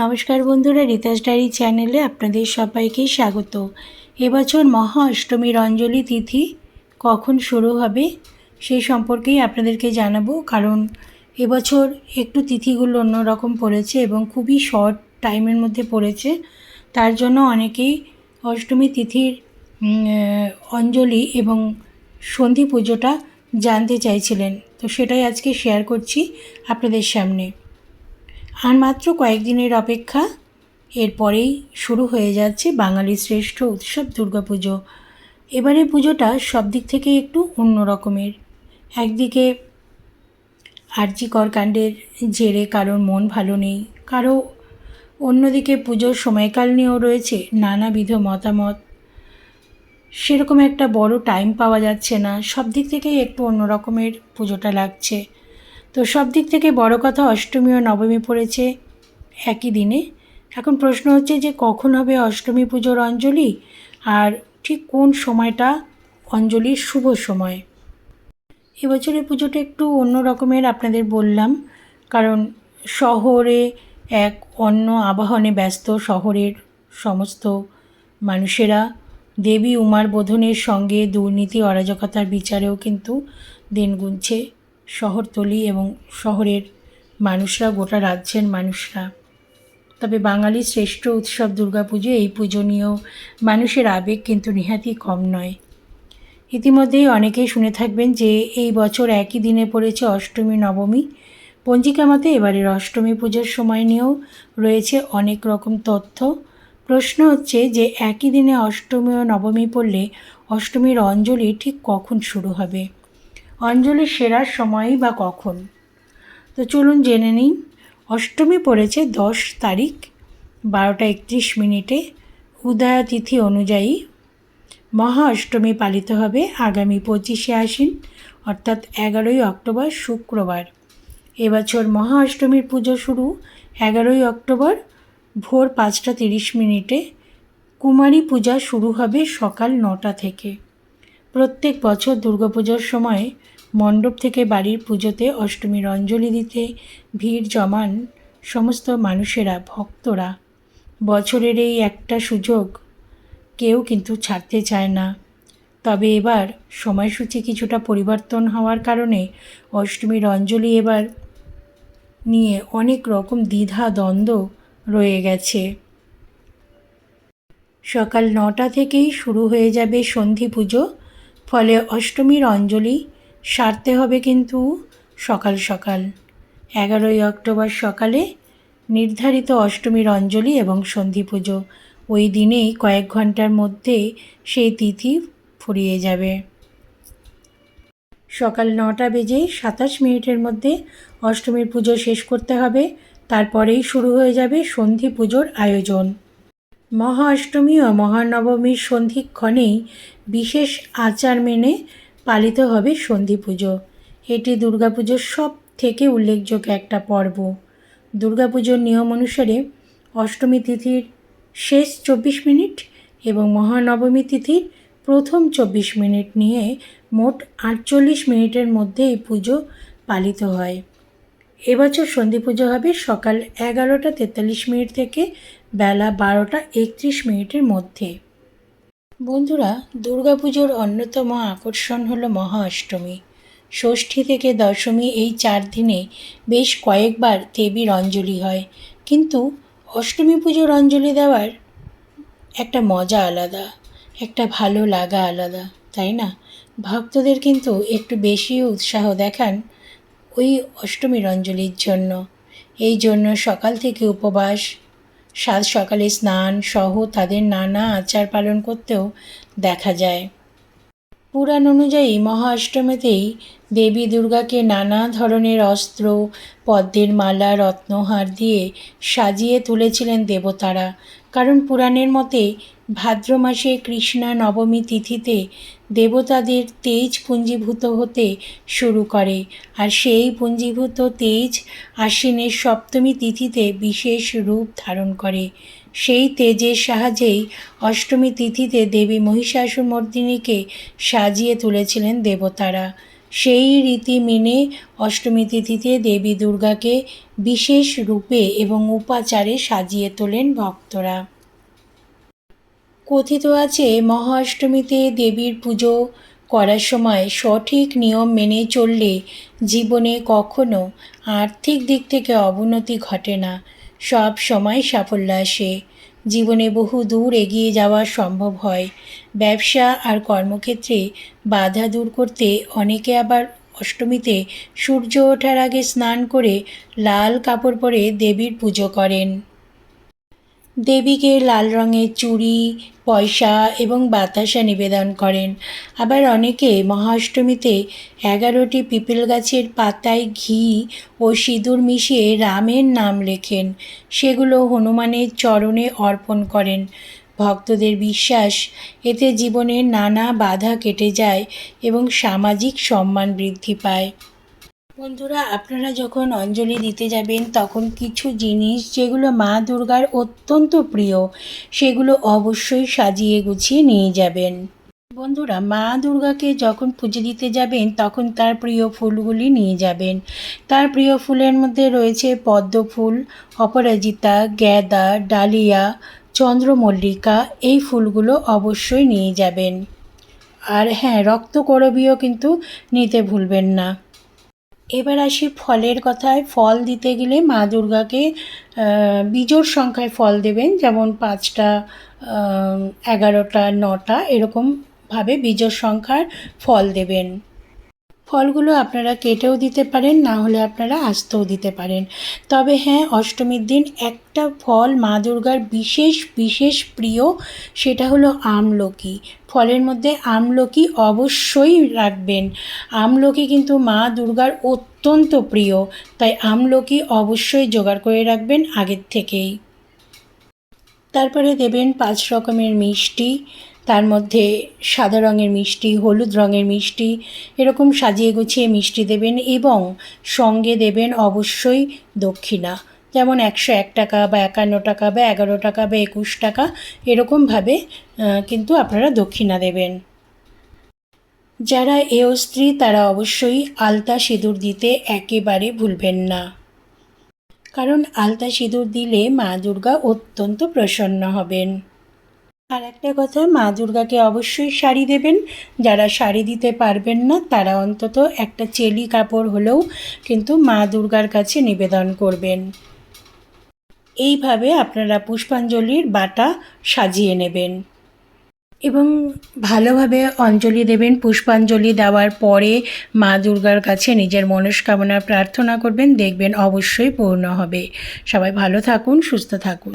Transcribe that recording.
নমস্কার বন্ধুরা, রিতাস ডায়েরি চ্যানেলে আপনাদের সবাইকে স্বাগত। এবছর মহা অষ্টমীর অঞ্জলি তিথি কখন শুরু হবে সেই সম্পর্কেই আপনাদেরকে জানাব, কারণ এবছর একটু তিথিগুলো অন্যরকম পড়েছে এবং খুবই শর্ট টাইমের মধ্যে পড়েছে। তার জন্য অনেকেই অষ্টমী তিথির অঞ্জলি এবং সন্ধি পুজোটা জানতে চাইছিলেন। তো সেটাই আজকে শেয়ার করছি আপনাদের সামনে। আর মাত্র কয়েকদিনের অপেক্ষা। এরপরেই শুরু হয়ে যাচ্ছে বাঙালির শ্রেষ্ঠ উৎসব দুর্গাপুজো। এবারে পুজোটা সব দিক থেকে একটু অন্য রকমের। একদিকে আর্যিকর কাণ্ডের জেরে কারোর মন ভালো নেই, কারও অন্যদিকে পুজোর সময়কাল নিয়েও রয়েছে নানাবিধ মতামত। সেরকম একটা বড় টাইম পাওয়া যাচ্ছে না, সব দিক থেকেই একটু অন্য রকমের পুজোটা লাগছে। তো সব দিক থেকে বড় কথা অষ্টমী ও নবমী পড়েছে একই দিনে। এখন প্রশ্ন হচ্ছে যে কখন হবে অষ্টমী পুজোর অঞ্জলি আর ঠিক কোন সময়টা অঞ্জলির শুভ সময়? এবছরের পুজোটা একটু অন্য রকমের আপনাদের বললাম, কারণ শহরে এক অন্য আবাহনে ব্যস্ত শহরের সমস্ত মানুষেরা। দেবী উমার বোধনের সঙ্গে দুর্নীতি, অরাজকতার বিচারেও কিন্তু দিন গুনছে। শহরতলি এবং শহরের মানুষরা, গোটা রাজ্যের মানুষরা। তবে বাঙালির শ্রেষ্ঠ উৎসব দুর্গাপুজো, এই পুজো নিয়েও মানুষের আবেগ কিন্তু নিহাতই কম নয়। ইতিমধ্যেই অনেকেই শুনে থাকবেন যে, এই বছর একই দিনে পড়েছে অষ্টমী, নবমী। পঞ্জিকা মতে এবারের অষ্টমী পুজোর সময় নিয়েও রয়েছে অনেক রকম তথ্য। প্রশ্ন হচ্ছে যে, একই দিনে অষ্টমী ও নবমী পড়লে অষ্টমীর অঞ্জলি ঠিক কখন শুরু হবে? অঞ্জলি সেরার সময়ই বা কখন? তো চলুন জেনে নিন অষ্টমী পড়েছে দশ তারিখ, বারোটা একত্রিশ মিনিটে। উদয়া তিথি অনুযায়ী মহা অষ্টমী পালিত হবে আগামী পঁচিশে আশ্বিন, অর্থাৎ এগারোই অক্টোবর শুক্রবার। এবছর মহা অষ্টমীর পুজো শুরু এগারোই অক্টোবর ভোর পাঁচটা তিরিশ মিনিটে। কুমারী পূজা শুরু হবে সকাল নটা থেকে। প্রত্যেক বছর দুর্গাপুজোর সময় মণ্ডপ থেকে বাড়ির পুজোতে অষ্টমীর অঞ্জলি দিতে ভিড় জমান সমস্ত মানুষেরা, ভক্তরা। বছরের এই একটা সুযোগ কেউ কিন্তু ছাড়তে চায় না। তবে এবার সময়সূচি কিছুটা পরিবর্তন হওয়ার কারণে অষ্টমীর অঞ্জলি এবার নিয়ে অনেক রকম দ্বিধা, দ্বন্দ্ব রয়ে গেছে। সকাল নটা থেকেই শুরু হয়ে যাবে সন্ধি পুজো। ফলে অষ্টমীর অঞ্জলি সারতে হবে কিন্তু সকাল সকাল। এগারোই অক্টোবর সকালে নির্ধারিত অষ্টমীর অঞ্জলি এবং সন্ধি পুজো। ওই দিনেই কয়েক ঘণ্টার মধ্যে সেই তিথি ফুরিয়ে যাবে। সকাল নটা বেজে সাতাশ মিনিটের মধ্যে অষ্টমীর পুজো শেষ করতে হবে। তারপরেই শুরু হয়ে যাবে সন্ধি পুজোর আয়োজন। মহা অষ্টমী ও মহানবমীর সন্ধিক্ষণেই বিশেষ আচার মেনে পালিত হবে সন্ধি পুজো এটি দুর্গাপুজোর সব থেকে উল্লেখযোগ্য একটা পর্ব। দুর্গাপুজোর নিয়ম অনুসারে অষ্টমী তিথির শেষ চব্বিশ মিনিট এবং মহানবমী তিথির প্রথম চব্বিশ মিনিট নিয়ে মোট আটচল্লিশ মিনিটের মধ্যে এই পুজো পালিত হয়। এবছর সন্ধি পুজো হবে সকাল এগারোটা তেতাল্লিশ মিনিট থেকে বেলা বারোটা একত্রিশ মিনিটের মধ্যে। বন্ধুরা, দুর্গাপুজোর অন্যতম আকর্ষণ হলো মহা অষ্টমী। ষষ্ঠী থেকে দশমী এই চার দিনে বেশ কয়েকবার দেবীর অঞ্জলি হয়। কিন্তু অষ্টমী পুজোর অঞ্জলি দেওয়ার একটা মজা আলাদা, একটা ভালো লাগা আলাদা, তাই না? ভক্তদের কিন্তু একটু বেশি উৎসাহ দেখান ওই অষ্টমীর অঞ্জলির জন্য। এই জন্য সকাল থেকে উপবাস, সাত সকালে স্নান সহ তাদের নানা আচার পালন করতেও দেখা যায়। পুরাণ অনুযায়ী মহা অষ্টমীতেই দেবী দুর্গাকে নানা ধরনের অস্ত্র, পদ্মের মালা, রত্নহার দিয়ে সাজিয়ে তুলেছিলেন দেবতারা। কারণ পুরাণের মতে ভাদ্র মাসে কৃষ্ণা নবমী তিথিতে দেবতাদের তেজ পুঞ্জীভূত হতে শুরু করে, আর সেই পুঞ্জীভূত তেজ আশ্বিনের সপ্তমী তিথিতে বিশেষ রূপ ধারণ করে। সেই তেজের সাহায্যেই অষ্টমী তিথিতে দেবী মহিষাসুরমর্দিনীকে সাজিয়ে তুলেছিলেন দেবতারা। সেই রীতি মেনে অষ্টমী তিথিতে দেবী দুর্গাকে বিশেষ রূপে এবং উপাচারে সাজিয়ে তোলেন ভক্তরা। কথিত আছে মহা অষ্টমীতে দেবীর পুজো করার সময় সঠিক নিয়ম মেনে চললে জীবনে কখনো আর্থিক দিক থেকে অবনতি ঘটে না। সব সময় সাফল্য আসে। জীবনে বহু দূর এগিয়ে যাওয়া সম্ভব হয়। ব্যবসা আর কর্মক্ষেত্রে বাধা দূর করতে অনেকে আবার অষ্টমীতে সূর্য ওঠার আগে স্নান করে লাল কাপড় পরে দেবীর পুজো করেন। দেবীকে লাল রঙের চুড়ি, পয়সা এবং বাতাসা নিবেদন করেন। আবার অনেকে মহাষ্টমীতে এগারোটি পিপল গাছের পাতায় ঘি ও সিঁদুর মিশিয়ে রামের নাম লেখেন। সেগুলো হনুমানের চরণে অর্পণ করেন। ভক্তদের বিশ্বাস, এতে জীবনের নানা বাধা কেটে যায় এবং সামাজিক সম্মান বৃদ্ধি পায়। বন্ধুরা, আপনারা যখন অঞ্জলি দিতে যাবেন, তখন কিছু জিনিস যেগুলো মা দুর্গার অত্যন্ত প্রিয়, সেগুলো অবশ্যই সাজিয়ে গুছিয়ে নিয়ে যাবেন। বন্ধুরা, মা দুর্গাকে যখন পুজো দিতে যাবেন, তখন তার প্রিয় ফুলগুলি নিয়ে যাবেন। তার প্রিয় ফুলের মধ্যে রয়েছে পদ্ম ফুল, অপরাজিতা, গ্যাদা, ডালিয়া, চন্দ্রমল্লিকা, এই ফুলগুলো অবশ্যই নিয়ে যাবেন। আর হ্যাঁ রক্তকরবীও কিন্তু নিতে ভুলবেন না। এবার আসি ফলের কথায়। ফল দিতে গেলে মা দুর্গাকে বিজোর সংখ্যায় ফল দেবেন। যেমন পাঁচটা এগারোটা, নটা, এরকমভাবে বিজোর সংখ্যার ফল দেবেন। ফলগুলো আপনারা কেটেও দিতে পারেন, না হলে আপনারা আস্তেও দিতে পারেন। তবে হ্যাঁ অষ্টমীর দিন একটা ফল মা দুর্গার বিশেষ বিশেষ প্রিয়, সেটা হলো আমলকি। ফলের মধ্যে আমলকি অবশ্যই রাখবেন। আমলকি কিন্তু মা দুর্গার অত্যন্ত প্রিয়, তাই আমলকি অবশ্যই জোগাড় করে রাখবেন আগের থেকেই। তারপরে দেবেন পাঁচ রকমের মিষ্টি, তার মধ্যে সাদা রঙের মিষ্টি, হলুদ রঙের মিষ্টি, এরকম সাজিয়ে গুছিয়ে মিষ্টি দেবেন এবং সঙ্গে দেবেন অবশ্যই দক্ষিণা। যেমন একশো এক টাকা বা একান্ন টাকা বা এগারো টাকা বা একুশ টাকা, এরকমভাবে কিন্তু আপনারা দক্ষিণা দেবেন। যারা এও স্ত্রী, তারা অবশ্যই আলতা সিঁদুর দিতে একেবারে ভুলবেন না। কারণ আলতা সিঁদুর দিলে মা দুর্গা অত্যন্ত প্রসন্ন হবেন। আর একটা কথা, মা দুর্গাকে অবশ্যই শাড়ি দেবেন। যারা শাড়ি দিতে পারবেন না, তারা অন্তত একটা চেলি কাপড় হলেও কিন্তু মা দুর্গার কাছে নিবেদন করবেন। এইভাবে আপনারা পুষ্পাঞ্জলির বাটা সাজিয়ে নেবেন। এবং ভালোভাবে অঞ্জলি দেবেন, পুষ্পাঞ্জলি দেওয়ার পরে মা দুর্গার কাছে নিজের মনস্কামনা প্রার্থনা করবেন, দেখবেন অবশ্যই পূর্ণ হবে। সবাই ভালো থাকুন, সুস্থ থাকুন।